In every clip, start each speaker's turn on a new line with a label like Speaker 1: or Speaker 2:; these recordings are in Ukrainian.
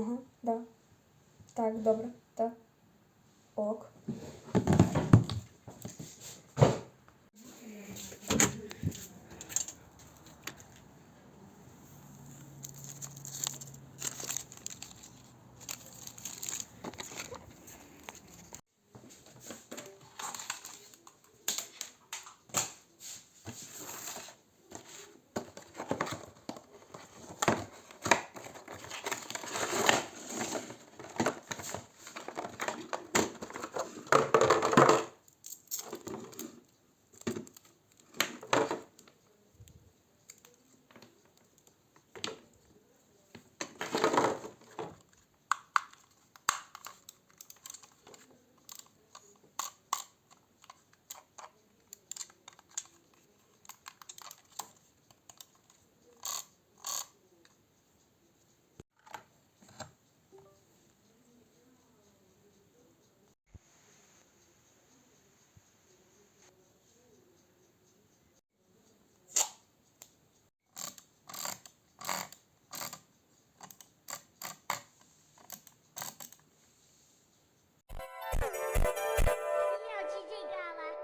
Speaker 1: Ага, да. Так, добре, так. Ок.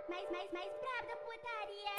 Speaker 2: mais, mais, mais brabo da putaria.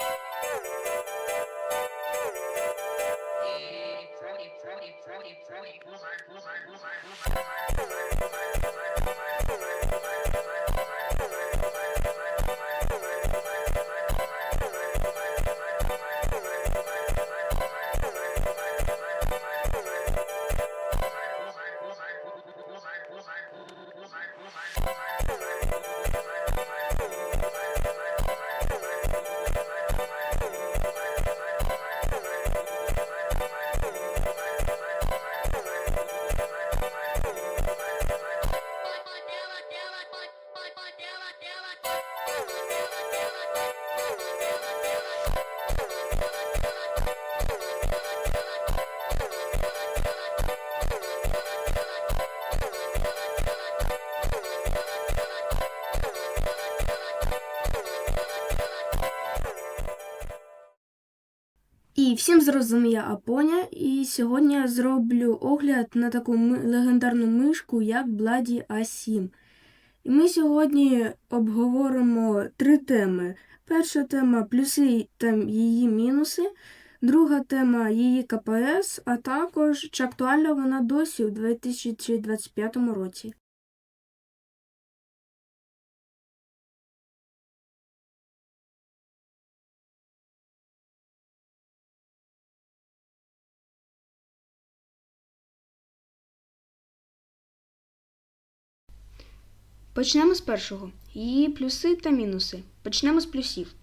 Speaker 1: Всім зрозуміє Апоня, і сьогодні я зроблю огляд на таку легендарну мишку, як Бладі А7. І ми сьогодні обговоримо три теми. Перша тема плюси та її мінуси, друга тема її КПС, а також чи актуальна вона досі у 2025 році. Почнемо з першого. Її плюси та мінуси. Почнемо з плюсів.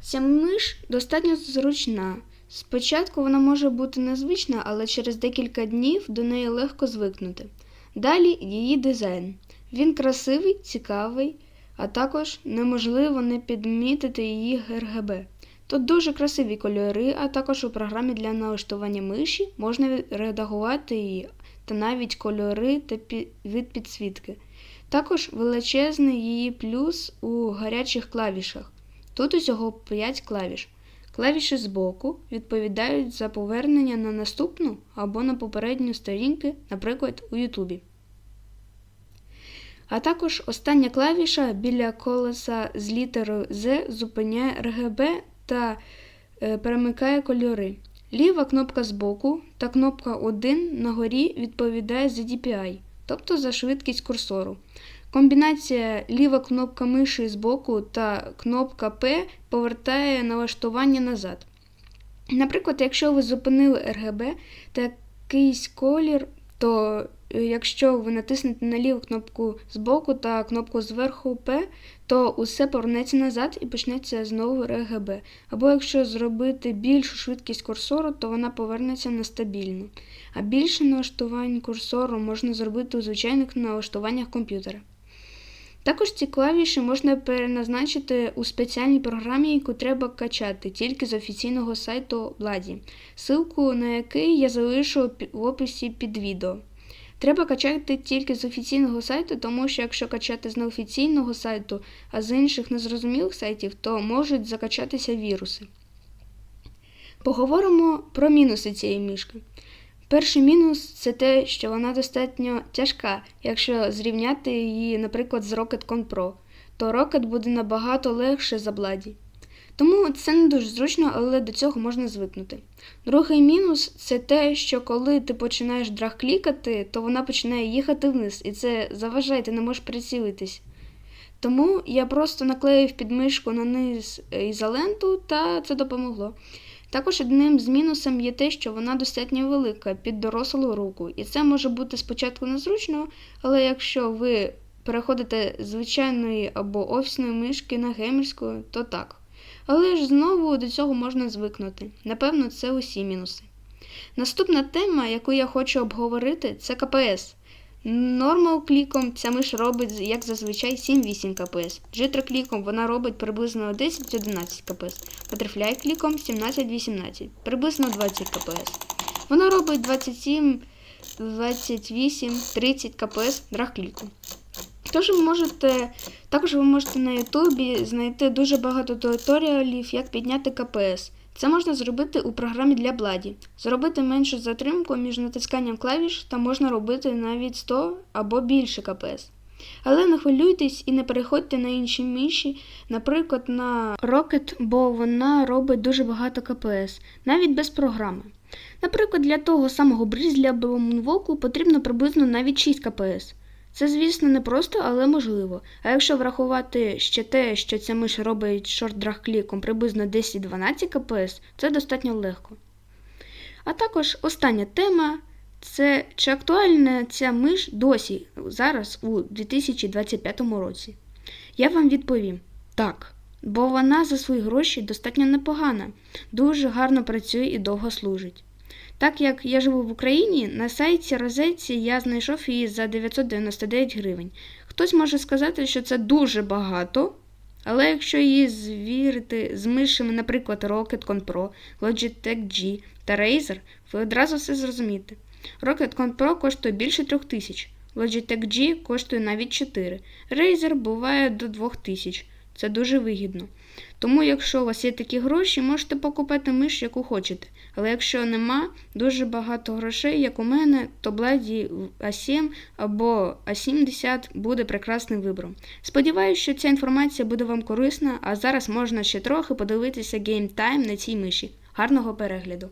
Speaker 1: Ця миш достатньо зручна. Спочатку вона може бути незвична, але через декілька днів до неї легко звикнути. Далі її дизайн. Він красивий, цікавий, а також неможливо не підмітити її РГБ. Тут дуже красиві кольори, а також у програмі для налаштування миші можна редагувати її та навіть кольори та від підсвітки. Також величезний її плюс у гарячих клавішах. Тут усього 5 клавіш. Клавіші збоку відповідають за повернення на наступну або на попередню сторінки, наприклад, у Ютубі. А також остання клавіша біля колеса з літерою Z зупиняє RGB та е, перемикає кольори. Ліва кнопка збоку та кнопка 1 на горі відповідає за DPI, тобто за швидкість курсору. Комбінація ліва кнопка миші збоку та кнопка P повертає налаштування назад. Наприклад, якщо ви зупинили RGB та якийсь колір, то е, якщо ви натиснете на ліву кнопку збоку та кнопку зверху P, то усе повернеться назад і почнеться знову RGB. Або якщо зробити більшу швидкість курсору, то вона повернеться на стабільну. А більше налаштувань курсору можна зробити у звичайних налаштуваннях комп'ютера. Також ці клавіші можна переназначити у спеціальній програмі, яку треба качати тільки з офіційного сайту Владі, ссылку на який я залишу в описі під відео. Треба качати тільки з офіційного сайту, тому що якщо качати з неофіційного сайту, а з інших незрозумілих сайтів, то можуть закачатися віруси. Поговоримо про мінуси цієї мішки. Перший мінус це те, що вона достатньо тяжка. Якщо зрівняти її, наприклад, з Rocket Con Pro, то Rocket буде набагато легше за Бладі. Тому це не дуже зручно, але до цього можна звикнути. Другий мінус це те, що коли ти починаєш драг-клікати, то вона починає їхати вниз, і це заважає, ти не можеш прицілитись. Тому я просто наклеїв підмишку на низ ізоленту, та це допомогло. Також одним з мінусів є те, що вона достатньо велика під дорослу руку, і це може бути спочатку незручно, але якщо ви переходите з звичайної або офісної мишки на геймерську, то так. Але ж знову до цього можна звикнути. Напевно, це усі мінуси. Наступна тема, яку я хочу обговорити, це КПС. Нормал кліком ця миш робить, як зазвичай, 7-8 кпс. Джитра кліком вона робить приблизно 10-11 кпс. Butterfly кліком 17-18, приблизно 20 кпс. Вона робить 27, 28, 30 кпс драг-кліком. Тож ви можете, також ви можете на Ютубі знайти дуже багато туторіалів, як підняти КПС. Це можна зробити у програмі для Бладі. Зробити меншу затримку між натисканням клавіш та можна робити навіть 100 або більше КПС. Але не хвилюйтесь і не переходьте на інші миші, наприклад, на Rocket, бо вона робить дуже багато КПС, навіть без програми. Наприклад, для того самого Breeze для Moonwalk потрібно приблизно навіть 6 КПС. Це, звісно, не просто, але можливо. А якщо врахувати ще те, що ця миш робить шорт-драг кліком приблизно 10-12 кпс, це достатньо легко. А також остання тема це чи актуальна ця миш досі зараз у 2025 році. Я вам відповім так, бо вона за свої гроші достатньо непогана, дуже гарно працює і довго служить. Так як я живу в Україні, на сайті Розетці я знайшов її за 999 гривень. Хтось може сказати, що це дуже багато, але якщо її звірити з мишами, наприклад, Rocket Con Pro, Logitech G та Razer, ви одразу все зрозумієте. Rocket Con Pro коштує більше 3000, Logitech G коштує навіть 4, Razer буває до 2000. Це дуже вигідно. Тому, якщо у вас є такі гроші, можете покупати миш, яку хочете. Але якщо нема дуже багато грошей, як у мене, то Бладі А7 або А70 буде прекрасним вибором. Сподіваюсь, що ця інформація буде вам корисна, а зараз можна ще трохи подивитися геймтайм на цій миші. Гарного перегляду!